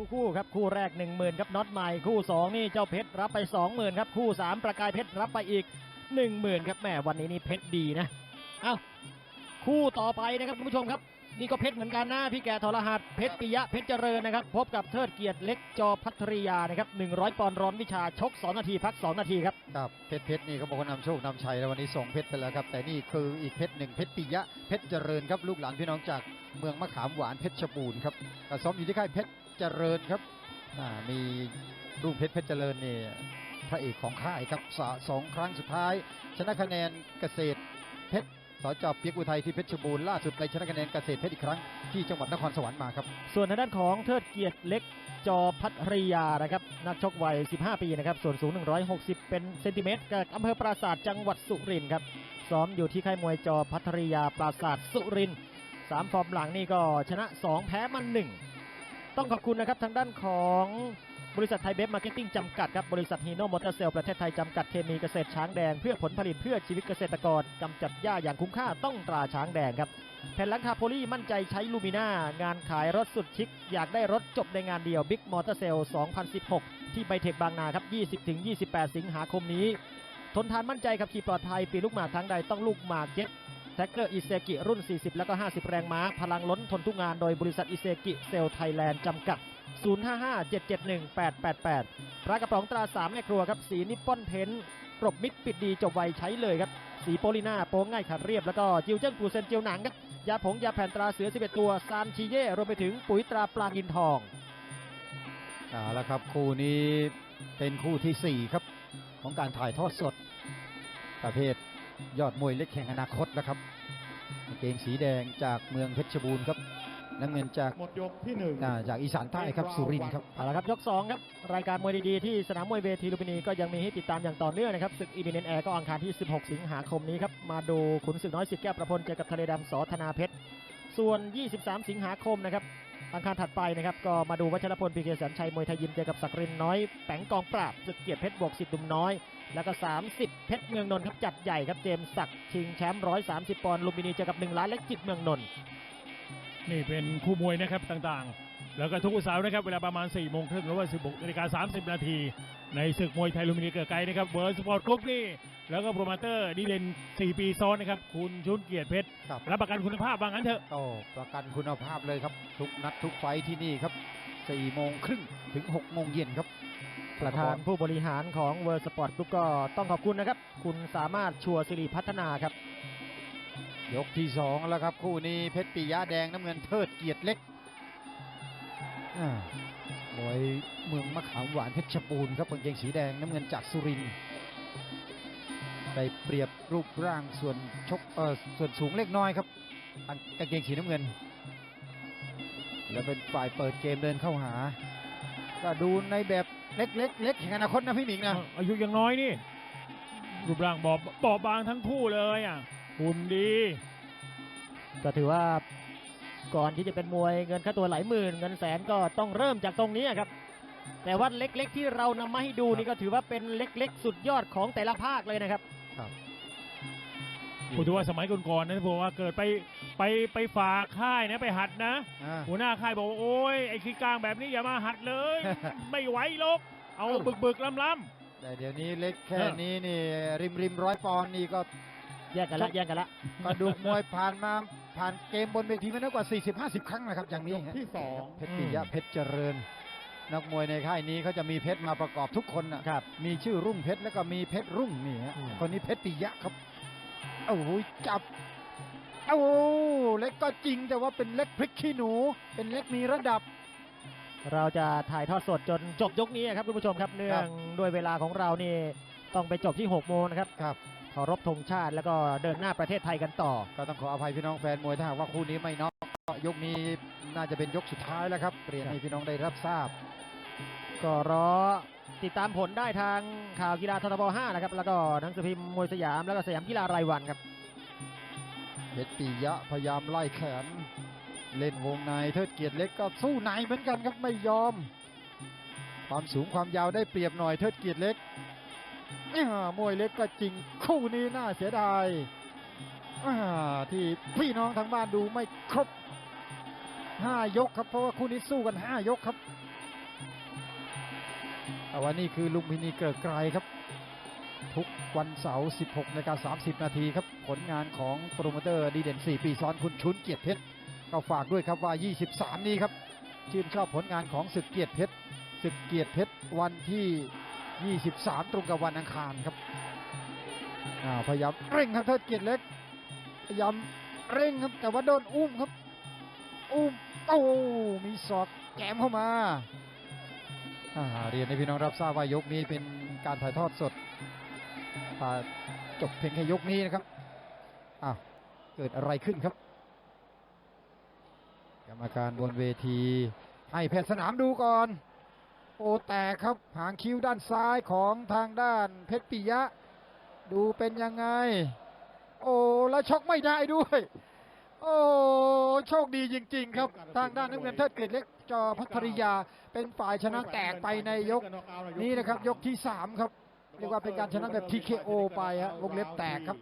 ทุกคู่ครับคู่แรก 1 0,000ครับน็อตใหม่คู่ 2 นี่เจ้าเพชรรับไป 20,000ครับคู่ 3 ประกายเพชรรับไปอีก 10,000ครับแม่วันนี้นี่เพชรดีนะเอ้าคู่ต่อไปนะครับคุณผู้ชมครับนี่ก็เพชรเหมือนกันนะพี่แกทรหัสเพชรปิยะเพชรเจริญนะครับ พบกับเทิดเกียรติเล็กจอพัทริยานะครับ100 ปอนด์ร้อนวิชาชก 2 นาทีพัก 2 นาทีครับครับเพชรเพชรนี่เขาบอกว่านำโชคนำชัยแล้ววันนี้ส่งเพชรไปแล้วครับ แต่นี่คืออีกเพชรหนึ่งเพชรปิยะเพชรเจริญครับลูกหลานพี่น้องจากเมืองมะขามหวานเพชรบูรณ์ครับซ้อมอยู่ที่ค่ายเพชร เจริญครับอ่ามีรุ่งเพชรเพชรเจริญนี่พระเอกของค่ายครับสสองครั้งสุดท้าย ชนะคะแนนเกษตรเพชรสจเปียกอุทัยที่เพชรบูรณ์ล่าสุดในชนะคะแนนเกษตรเพชรอีกครั้งที่จังหวัดนครสวรรค์มาครับ ส่วนทางด้านของเทิดเกียรติเล็กจอพัทริยานะครับนักชกวัย 15 ปีนะครับส่วนสูง 160 เป็นเซนติเมตรกับอำเภอปราสาทจังหวัดสุรินทร์ครับซ้อมอยู่ที่ค่ายมวยจอพัทริยาปราสาทสุรินทร์สามฟอร์มหลังนี่ก็ชนะ 2 แพ้มันหนึ่ง ต้องขอบคุณนะครับทางด้านของบริษัทไทยเบฟมาร์เก็ตติ้งจำกัดครับบริษัทฮีโน่มอเตอร์เซลประเทศไทยจำกัดเคมีเกษตรช้างแดงเพื่อผลผลิตเพื่อชีวิตเกษตรกรกำจัดหญ้าอย่างคุ้มค่าต้องตราช้างแดงครับแผ่นหลังคาโพลีมั่นใจใช้ลูมิน่างานขายรถสุดชิค อยากได้รถจบในงานเดียวบิ๊กมอเตอร์เซล2016 ที่ไบเทคบางนาครับ 20-28 สิงหาคมนี้ ทนทานมั่นใจขับขี่ปลอดภัยปีลูกหมากทางใดต้องลูกหมากเย็ด ท็กเกอร์อิเซกิรุ่น 40 แล้วก็ 50 แรงม้า พลังล้นทนทุกงานโดยบริษัทอิเซกิเซลไทยแลนด์จำกัด 055-771-888 ปลากระป๋องตราสามแม่ครัวครับ สีนิปปอนเพนท์ปรบมิดปิดดีจบไวใช้เลยครับ สีโปลิน่าโป้งง่ายขัดเรียบ แล้วก็จิวเจิ้งปูเซนเจียวหนังครับ ยาผงยาแผ่นตราเสือ 11 ตัว ซานชีเย่รวมไปถึงปุ๋ยตราปลากินทองเอาละครับคู่นี้เป็นคู่ที่ 4 ครับ ของการถ่ายทอดสดประเภท ยอดมวยเล็กแข่งอนาคตนะครับกางเกงสีแดงจากเมืองเพชรบูรณ์ครับน้ำเงินจากหมดยกที่หนึ่งอ่าจากอีสานใต้ครับสุรินทร์ครับเอาละครับยก2ครับรายการมวยดีๆที่สนามมวยเวทีลุมพินีก็ยังมีให้ติดตามอย่างต่อเนื่องนะครับศึกอีเมนแอร์ก็อังคารที่ 16 สิงหาคมนี้ครับมาดูขุนศึกน้อยสิทธิ์แก้วประพลเจอกับทะเลดำสอธนาเพชรส่วน 23 สิงหาคมนะครับ อังคารถัดไปนะครับ ก็มาดูวัชรพลพีเคสันชัยมวยไทยยิมเจอกับศักรินน้อยแปงกองปราบศึกเกียรติเพชรบวกสิทธิ์ดุมน้อย แล้วก็ 30 เพชรเมืองนนท์ครับจัดใหญ่ครับเจมส์ศักชิงแชมป์130ปอนด์ลุมพินีเจอกับ1ล้านเล็กจิตเมืองนนท์นี่เป็นคู่มวยนะครับต่างๆ แล้วก็ทุกเสาร์นะครับเวลาประมาณ4ี่โมงครึ่งหรือว่า 16นาฬิกา30 นาทีในศึกมวยไทยลุมพินีเกิดไกลนะครับเวิร์สปอร์ตกรุ๊ปนี่ แล้วก็โปรโมเตอร์ดีเด่น4 ปีซ้อนนะครับ คุณชุนเกียรติเพชรครับ รับประกันคุณภาพว่างั้นเถอะโอ้ประกันคุณภาพเลยครับ ทุกนัดทุกไฟท์ที่นี่ครับ4โมงครึ่งถึง6โมงเย็นครับ ประธานผู้บริหารของเวอร์สปอร์ตกรุ๊ปก็ต้องขอบคุณนะครับ คุณสามารถชัวร์สิริพัฒนาครับ ยกที่สองแล้วครับ คู่นี้เพชรปิยะแดงน้ำเงินเทิดเกียรติเล็กอ่ามวยเมืองมะขามหวานเพชรบูรณ์ครับกางเกงสีแดงน้ำเงินจากสุรินทร์ ได้เปรียบรูปร่างส่วนชกเออส่วนสูงเล็กน้อยครับอันกางเกงสีน้ำเงิน แล้วเป็นฝ่ายเปิดเกมเดินเข้าหา ก็ดูในแบบเล็กเล็กเล็กแห่งอนาคตนะพี่หมิงนะอายุยังน้อยนี่รูปร่างบอบบอบบางทั้งคู่เลยอะหุ่นดีก็ถือว่าก่อนที่จะเป็นมวยเงินค่าตัวหลายหมื่นเงินแสนก็ต้องเริ่มจากตรงนี้ครับ แต่ว่าเล็กๆที่เรานำมาให้ดูนี่ก็ถือว่าเป็นเล็กๆ สุดยอดของแต่ละภาคเลยนะครับ ผมถือว่าสมัยก่อนๆนะผมว่าเกิดไปไปไปฝากค่ายนะไปหัดนะ อ่า หัวหน้าค่ายบอกว่าโอ้ยไอ้ขี้กลางแบบนี้อย่ามาหัดเลย ไม่ไหวหรอกเอาบึกบึกๆล้ำล้แต่เดี๋ยวนี้เล็กแค่นี้นี่ ริมริมร้อยปอนด์นี่ก็ แยกกันละแยกกันละ กระดูกมวยผ่านมาผ่านเกมบนเวทีมาแล้วกว่า 40-50 ครั้งนะครับ อย่างนี้ฮะที่สอง เพชรปิยะเพชรเจริญ นักมวยในค่ายนี้เขาจะมีเพชรมาประกอบทุกคนนะครับ มีชื่อรุ่งเพชรแล้วก็มีเพชรรุ่งนี่ฮะอืม คนนี้เพชรปิยะครับโอ้โหจับโอ้โหเล็กก็จริงแต่ว่าเป็นเล็กพริกขี้หนู เป็นเล็กมีระดับ เราจะถ่ายทอดสดจนจบยกนี้ครับคุณผู้ชมครับเนื่องด้วยเวลาของเรานี่ต้องไปจบที่6โมงนะครับครับ เคารพธงชาติแล้วก็เดินหน้าประเทศไทยกันต่อ ก็ต้องขออภัยพี่น้องแฟนมวยถ้าหากว่าคู่นี้ไม่น็อกก็ยกนี้น่าจะเป็นยกสุดท้ายแล้วครับเรียนให้พี่น้องได้รับทราบ ก็รอติดตามผลได้ทางข่าวกีฬาททบ5นะครับ แล้วก็หนังสือพิมพ์มวยสยามแล้วก็สยามกีฬารายวันครับเพชรปิยะพยายามไล่แขน เล่นวงในเทิดเกียรติเล็กก็สู้ในเหมือนกันครับไม่ยอม ความสูงความยาวได้เปรียบหน่อยเทิดเกียรติเล็กอ่า มวยเล็กก็จริงคู่นี้น่าเสียดายที่พี่น้องทางบ้านดูไม่ครบห้ายกครับเพราะว่าคู่นี้สู้กันห้ายกครับแต่ว่านี่คือลุมพินีเกริกไกรครับ ทุกวันเสาร์ 16นาฬิกา30 นาทีครับ ผลงานของโปรโมเตอร์ดีเด่น 4 ปีซ้อนคุณชุนเกียรติเพชรก็ฝากด้วยครับว่า 23 นี้ครับ ชื่นชอบผลงานของศึกเกียรติเพชรศึกเกียรติเพชรวันที่ 23 ตรงกับวันอังคารครับอ้าพยายามเร่งครับเทิดเกียรติเล็ก พยายามเร่งครับ แต่ว่าโดนอุ้มครับ อุ้มโอ้มีศอกแกมเข้ามาอ่าเรียนให้พี่น้องรับทราบว่ายกนี้เป็นการถ่ายทอดสดอ่จบเพียงแค่ยกนี้นะครับอ้าวเกิดอะไรขึ้นครับ กรรมการบนเวที ให้แพทย์สนามดูก่อน โอแตกครับหางคิ้วด้านซ้ายของทางด้านเพชรปิยะ ดูเป็นยังไง โอ้แล้วชกไม่ได้ด้วย โอ้โชคดีจริง ๆ ครับ ทางด้านน้ำเงินเทิดเกรดเล็กจอพัทริยาเป็นฝ่ายชนะแตกไปในยก นี้นะครับ ยกที่3ครับเรียกว่าเป็นการชนะแบบ TKO ไปฮะวงเล็บแตกครับ